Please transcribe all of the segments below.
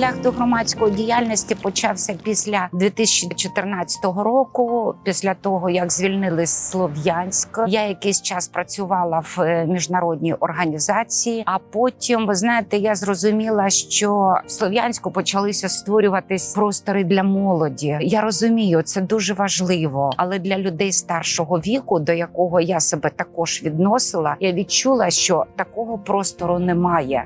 шлях до громадської діяльності почався після 2014 року, після того як звільнили Слов'янськ. Я якийсь час працювала в е, міжнародній організації. А потім, ви знаєте, я зрозуміла, що в Слов'янську почалися створюватись простори для молоді. Я розумію, це дуже важливо, але для людей старшого віку, до якого я себе також відносила, я відчула, що такого простору немає.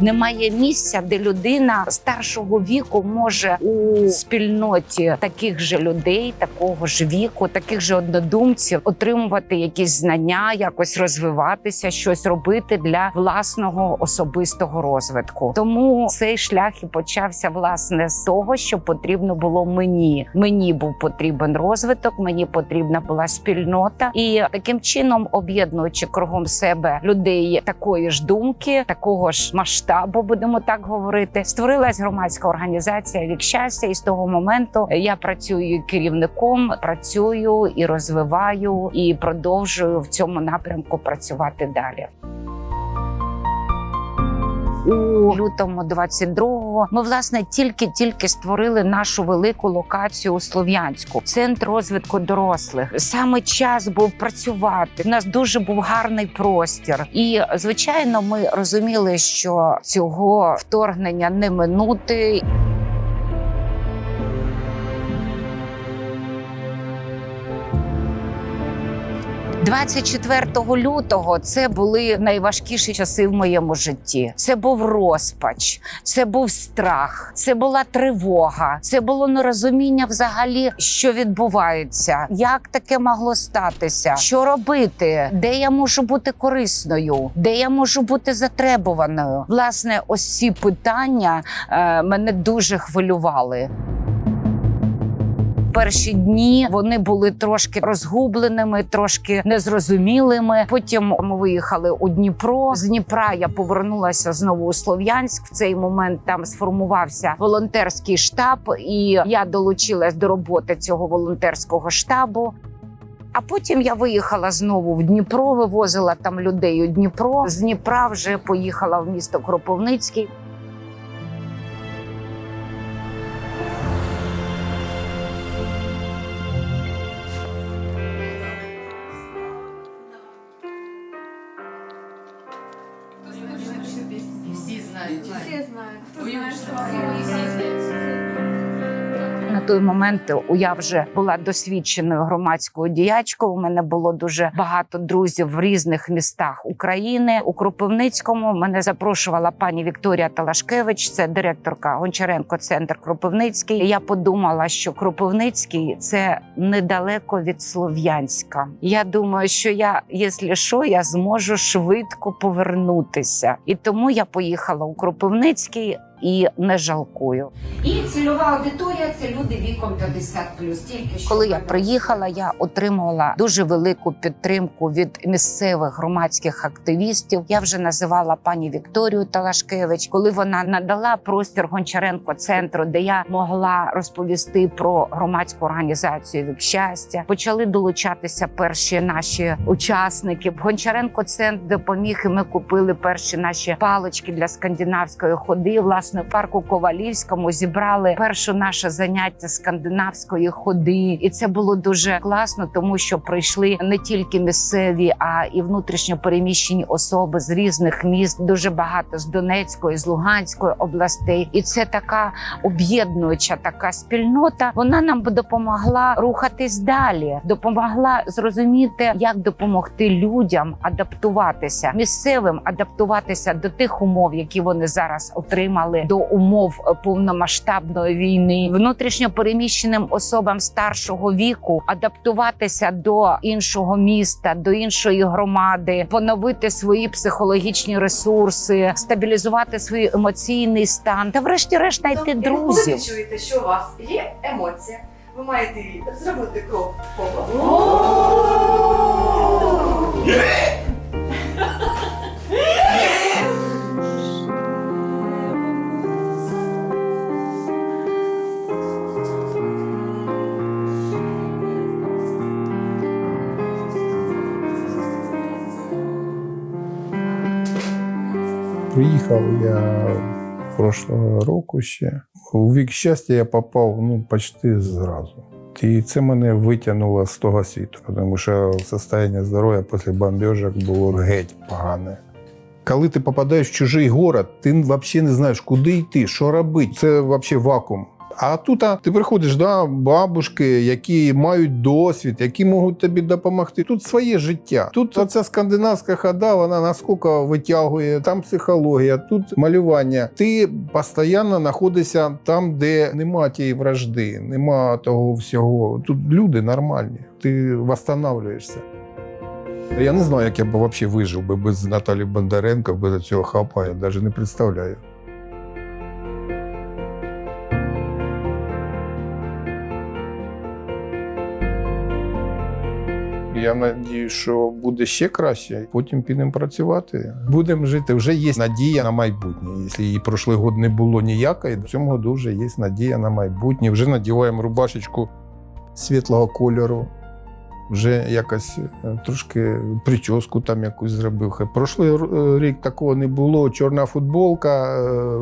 Немає місця, де людина старшого віку може у спільноті таких же людей, такого ж віку, таких же однодумців отримувати якісь знання, якось розвиватися, щось робити для власного особистого розвитку. Тому цей шлях і почався власне з того, що потрібно було мені. Мені був потрібен розвиток, мені потрібна була спільнота, і таким чином, об'єднуючи кругом себе людей такої ж думки, такого ж масштабу, будемо так говорити, створилась громадська організація Вік щастя. І з того моменту я працюю керівником, працюю і розвиваю, і продовжую в цьому напрямку працювати далі. У лютому 22-го ми власне тільки-тільки створили нашу велику локацію у Слов'янську, центр розвитку дорослих. Саме час був працювати. У нас дуже був гарний простір, і звичайно, ми розуміли, що цього вторгнення не минути. 24 лютого це були найважкіші часи в моєму житті. Це був розпач, це був страх, це була тривога, це було нерозуміння взагалі, що відбувається, як таке могло статися, що робити, де я можу бути корисною, де я можу бути затребуваною. Власне, ось ці питання е, мене дуже хвилювали перші дні вони були трошки розгубленими, трошки незрозумілими. Потім ми виїхали у Дніпро. З Дніпра я повернулася знову у Слов'янськ. В цей момент там сформувався волонтерський штаб, і я долучилась до роботи цього волонтерського штабу. А потім я виїхала знову в Дніпро, вивозила там людей у Дніпро. З Дніпра вже поїхала в місто Кропивницький. Знают. Кто знает, что что все, знают. На той момент я вже була досвідченою громадською діячкою. У мене було дуже багато друзів в різних містах України. У Кропивницькому мене запрошувала пані Вікторія Талашкевич, це директорка Гончаренко, центр Кропивницький. Я подумала, що Кропивницький це недалеко від Слов'янська. Я думаю, що я, якщо що, я зможу швидко повернутися. І тому я поїхала у Кропивницький і не жалкую. І цільова аудиторія це люди віком 50+. Тільки що коли я приїхала, я отримала дуже велику підтримку від місцевих громадських активістів. Я вже називала пані Вікторію Талашкевич, коли вона надала простір Гончаренко центру, де я могла розповісти про громадську організацію від щастя. Почали долучатися перші наші учасники. Гончаренко центр допоміг, і ми купили перші наші палички для скандинавської ходи. Власне, в парку Ковалівському зібрали перше наше заняття скандинавської ходи, і це було дуже класно, тому що прийшли не тільки місцеві, а і внутрішньо переміщені особи з різних міст. Дуже багато з Донецької, з Луганської областей, і це така об'єднуюча така спільнота. Вона нам допомогла рухатись далі, допомогла зрозуміти, як допомогти людям адаптуватися місцевим, адаптуватися до тих умов, які вони зараз отримали до умов е, повномасштабної війни, внутрішньо переміщеним особам старшого віку адаптуватися до іншого міста, до іншої громади, поновити свої психологічні ресурси, стабілізувати свій емоційний стан та, врешті-решт, знайти Тобто, Коли ви чуєте, що у вас є емоція, ви маєте зробити крок вперед. Приїхав я прошлого року ще. У вік щастя я попав ну, почти зразу. І це мене витягнуло з того світу, тому що состояння здоров'я після бомбежок було геть погане. Коли ти попадаєш в чужий город, ти взагалі не знаєш, куди йти, що робити. Це взагалі вакуум. А тут а, ти приходиш до бабушки, які мають досвід, які можуть тобі допомогти. Тут своє життя. Тут оця скандинавська хода, вона наскільки витягує, там психологія, тут малювання. Ти постійно знаходишся там, де нема тієї вражди, нема того всього. Тут люди нормальні, ти восстанавливаєшся. Я не знаю, як я б взагалі вижив би без Наталі Бондаренко, без цього хапа, я навіть не представляю. Я надію, що буде ще краще. Потім підемо працювати. Будемо жити. Вже є надія на майбутнє. Якщо і прошлий год не було ніякої, в цьому году вже є надія на майбутнє. Вже надіваємо рубашечку світлого кольору. Вже якось е, трошки прическу там якусь зробив. Прошлий рік такого не було. Чорна футболка, е,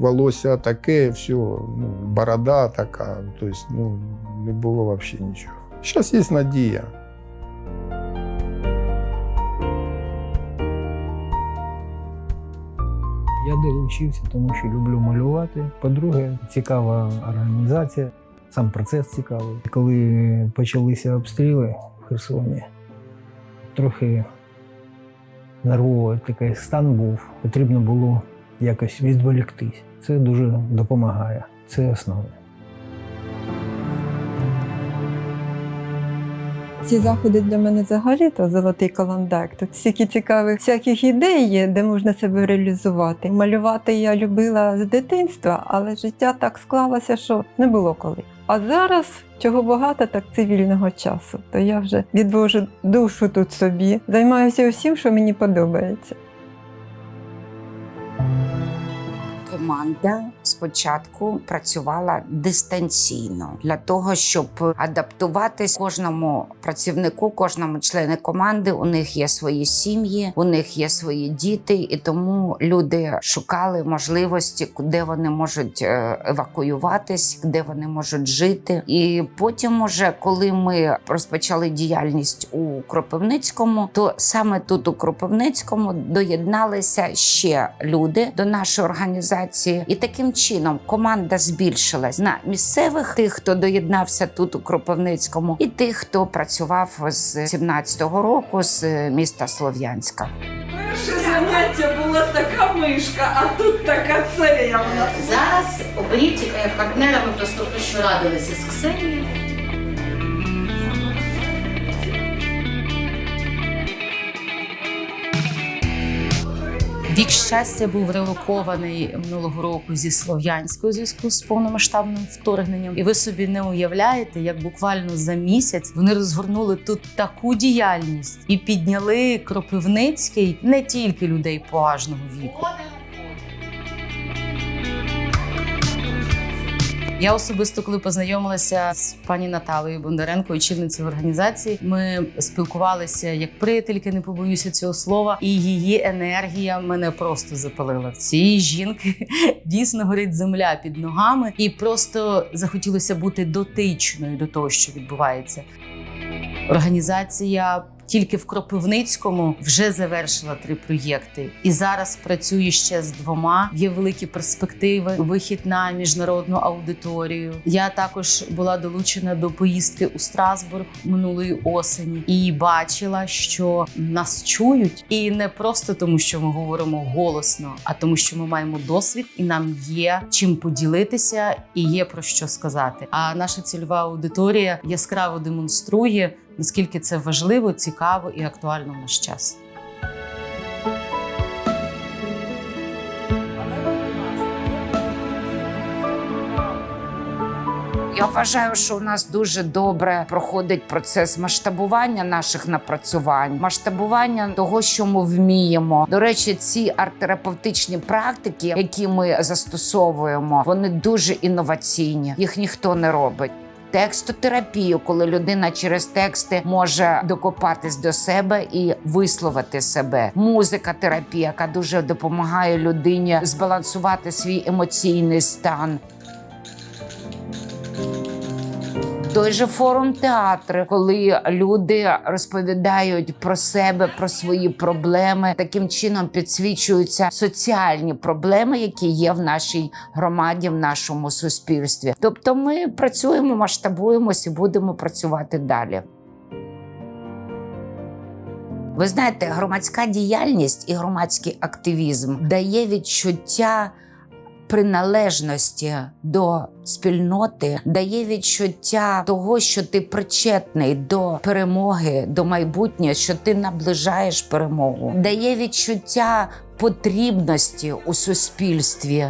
волосся таке, все, ну, борода така. Тобто, ну, не було взагалі нічого. Зараз є надія. Я долучився, тому що люблю малювати. По-друге, цікава організація, сам процес цікавий. Коли почалися обстріли в Херсоні, трохи нервовий такий стан був. Потрібно було якось відволіктись. Це дуже допомагає. Це основне. Ці заходи для мене взагалі то золотий календар. Тут стільки цікавих всяких ідей є, де можна себе реалізувати. Малювати я любила з дитинства, але життя так склалося, що не було коли. А зараз чого багато, так цивільного часу. То я вже відвожу душу тут собі, займаюся усім, що мені подобається. Команда спочатку працювала дистанційно для того, щоб адаптуватись кожному працівнику, кожному члену команди. У них є свої сім'ї, у них є свої діти, і тому люди шукали можливості, де вони можуть е, евакуюватись, де вони можуть жити. І потім, уже коли ми розпочали діяльність у Кропивницькому, то саме тут у Кропивницькому доєдналися ще люди до нашої організації, і таким чином команда збільшилась на місцевих тих, хто доєднався тут у Кропивницькому, і тих, хто працював з 17-го року з міста Слов'янська. Перше заняття була така мишка, а тут така царевна. Зараз оберіть партнерами просто що радилися з Ксенією. Вік щастя був релокований минулого року зі Слов'янського зв'язку з повномасштабним вторгненням. І ви собі не уявляєте, як буквально за місяць вони розгорнули тут таку діяльність і підняли Кропивницький не тільки людей поважного віку. Я особисто, коли познайомилася з пані Наталею Бондаренко, очільницею організації, ми спілкувалися як приятельки, не побоюся цього слова, і її енергія мене просто запалила. Цієї жінки дійсно горить земля під ногами, і просто захотілося бути дотичною до того, що відбувається. Організація тільки в Кропивницькому вже завершила три проєкти, і зараз працює ще з двома. Є великі перспективи. Вихід на міжнародну аудиторію. Я також була долучена до поїздки у Страсбург минулої осені і бачила, що нас чують, і не просто тому, що ми говоримо голосно, а тому, що ми маємо досвід, і нам є чим поділитися, і є про що сказати. А наша цільова аудиторія яскраво демонструє наскільки це важливо, цікаво і актуально в наш час. Я вважаю, що у нас дуже добре проходить процес масштабування наших напрацювань, масштабування того, що ми вміємо. До речі, ці арт-терапевтичні практики, які ми застосовуємо, вони дуже інноваційні. Їх ніхто не робить. Текстотерапію, коли людина через тексти може докопатись до себе і висловити себе. Музика терапія, яка дуже допомагає людині збалансувати свій емоційний стан. Той же форум театру, коли люди розповідають про себе, про свої проблеми, таким чином підсвічуються соціальні проблеми, які є в нашій громаді, в нашому суспільстві. Тобто, ми працюємо, масштабуємось і будемо працювати далі. Ви знаєте, громадська діяльність і громадський активізм дає відчуття приналежності до спільноти, дає відчуття того, що ти причетний до перемоги, до майбутнього, що ти наближаєш перемогу, дає відчуття потрібності у суспільстві.